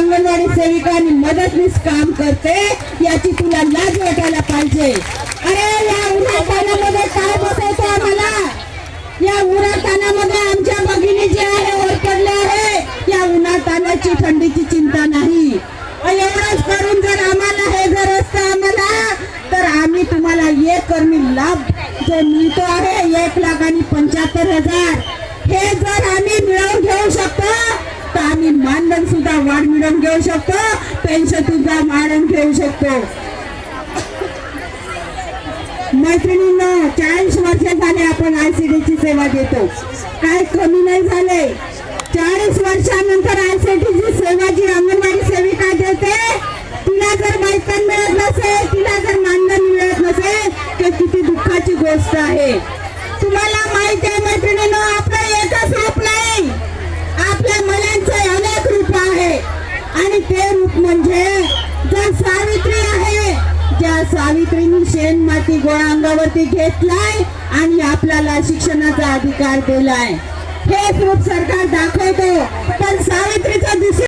अंगणवाडी सेविका आणि मदतनीस काम करते याची तुला लाज वाटायला पाहिजे. अरे या उन्हातानामध्ये काय बसवतो आम्हाला? या उन्हातानामध्ये आमच्या भगिनी जे आहे ओरपडले आहे या उन्हातानाची थंडीची चिंता नाही. एवढंच करून जर आम्हाला हे जर असतं आम्हाला तर आम्ही तुम्हाला एक कर्मी लाभ जो मिळतो आहे एक लाख आणि पंच्याहत्तर हजार. हे जर आम्ही मिळव घेऊ शकतो तर आम्ही मानधन सुद्धा मारण घेऊ शकतो त्यांच्या सुद्धा मारण घेऊ शकतो. मैत्रिणींना चाळीस वर्ष झाले आपण आयसीडीची सेवा देतो. काय कमी नाही झाले. चाळीस वर्षानंतर आयसीडीची सेवा जी अंगणवाडी सेविका देते तिला जर वेतन मिळत नसेल तिला जर मानधन मिळत नसेल तर किती दुःखाची गोष्ट आहे. तुम्हाला माहिती आहे मैत्रिणींनो आपलं एकच रूप नाही आपल्या मुलांचे अनेक रूप आहे आणि ते रूप म्हणजे जर सावित्री आहे ज्या सावित्रीने शेण माती गोळा अंगावरती घेतलाय आणि आपल्याला शिक्षणाचा अधिकार दिलाय. हेच रूप सरकार दाखवत